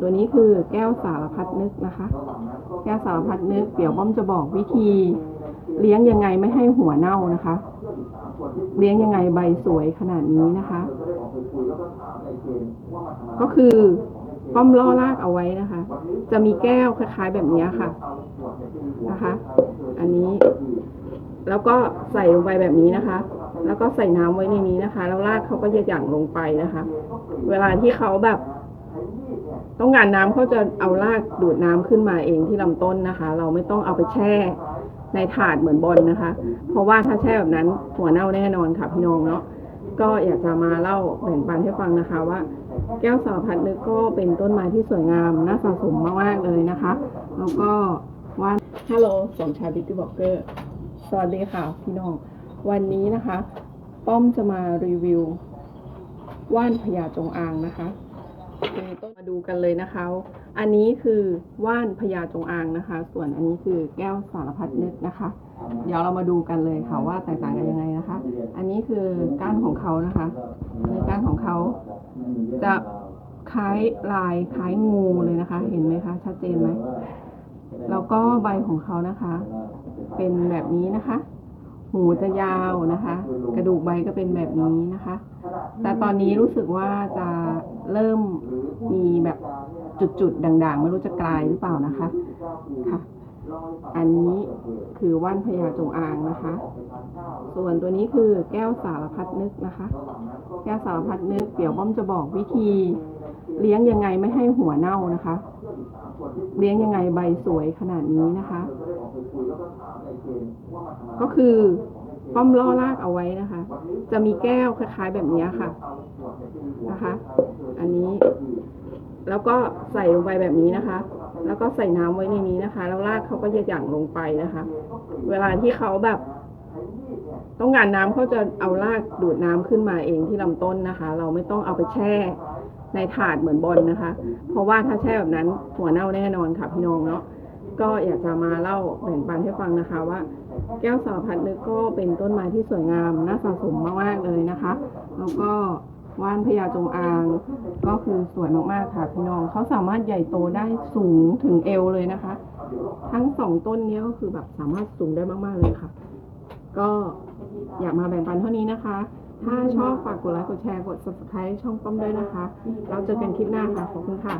ตัวนี้คือแก้วสารพัดนึกนะคะ แก้วสารพัดนึก เดี๋ยวบ้อมจะบอกวิธี เลี้ยงยังไงไม่ให้หัวเน่านะคะ เลี้ยงยังไงใบสวยขนาดนี้นะคะ ก็คือป้อมล่อรากเอาไว้นะคะ จะมีแก้วคล้ายๆแบบนี้ค่ะนะคะ อันนี้ แล้วก็ใส่ลงไปแบบนี้นะคะ แล้วก็ใส่น้ำไว้ในนี้นะคะ แล้วรากเขาก็จะหยั่งลงไปนะคะ เวลาที่เขาแบบ ต้องการน้ำเขาจะเอารากดูดน้ำขึ้นมาเองที่ลำต้นนะคะ เราไม่ต้องเอาไปแช่ในถาดเหมือนบอลนะคะ เพราะว่าถ้าแช่แบบนั้นหัวเน่าแน่นอนค่ะพี่น้องเนาะก็อยากจะมาเล่าแบ่งปันให้ฟังนะคะว่า แก้วสารพัดนึกก็เป็นต้นไม้ที่สวยงามน่าสะสมมากๆเลยนะคะแล้วก็ว่านฮัลโหลสมชายบิ๊กบอกเกอร์สวัสดีค่ะพี่น้อง วันนี้นะคะ ป้อมจะมารีวิว ว่านพญาจงอางนะคะ คือต้นมาดูกันเลยนะคะ อันนี้คือว่านพญาจงอางนะคะ ส่วนอันนี้คือแก้วสารพัดนึกนะคะ เดี๋ยวเรามาดูกันเลยค่ะว่าแตกต่างกันยังไงนะคะ อันนี้คือก้านของเขานะคะในก้านของเขาจะคล้ายลายคล้ายงูเลยนะคะ เห็นไหมคะ ชัดเจนไหมแล้วก็ใบของเขานะคะ เป็นแบบนี้นะคะ หูจะยาวนะคะ กระดูกใบก็เป็นแบบนี้นะคะ แต่ตอนนี้รู้สึกว่าจะเริ่ม แบบจุดๆด่างๆ ไม่รู้จะกลายหรือเปล่านะคะค่ะอันนี้คือว่านพญาจงอางนะคะ ส่วนตัวนี้คือแก้วสารพัดนึกนะคะ แก้วสารพัดนึกเดี๋ยวบ้อมจะบอกวิธี เลี้ยงยังไงไม่ให้หัวเน่านะคะ เลี้ยงยังไงใบสวยขนาดนี้นะคะ ก็คือป้อมล่อรากเอาไว้นะคะ จะมีแก้วคล้ายๆแบบนี้ค่ะนะคะ อันนี้ แล้วก็ใส่ลงไปแบบนี้นะคะ แล้วก็ใส่น้ำไว้ในนี้นะคะ แล้วรากเขาก็จะหยั่งลงไปนะคะ เวลาที่เขาแบบ ต้องการน้ำเขาจะเอารากดูดน้ำขึ้นมาเองที่ลำต้นนะคะ เราไม่ต้องเอาไปแช่ในถาดเหมือนบอลนะคะ เพราะว่าถ้าแช่แบบนั้นหัวเน่าแน่นอนค่ะพี่น้องเนาะ ก็อยากจะมาเล่าแบ่งปันให้ฟังนะคะว่า แก้วสารพัดนึกก็เป็นต้นไม้ที่สวยงามน่าสะสมมากๆเลยนะคะ แล้วก็ ว่านพญาจงอาง ก็คือสวยมากๆค่ะพี่น้องเขาสามารถใหญ่โตได้สูงถึงเอวเลยนะคะ ทั้งสองต้นนี้ก็คือแบบสามารถสูงได้มากๆเลยค่ะ ก็อยากมาแบ่งปันเท่านี้นะคะ ถ้าชอบฝากกดไลค์กดแชร์กด subscribe ช่องป้อมด้วยนะคะ เราเจอกันคลิปหน้าค่ะขอบคุณค่ะ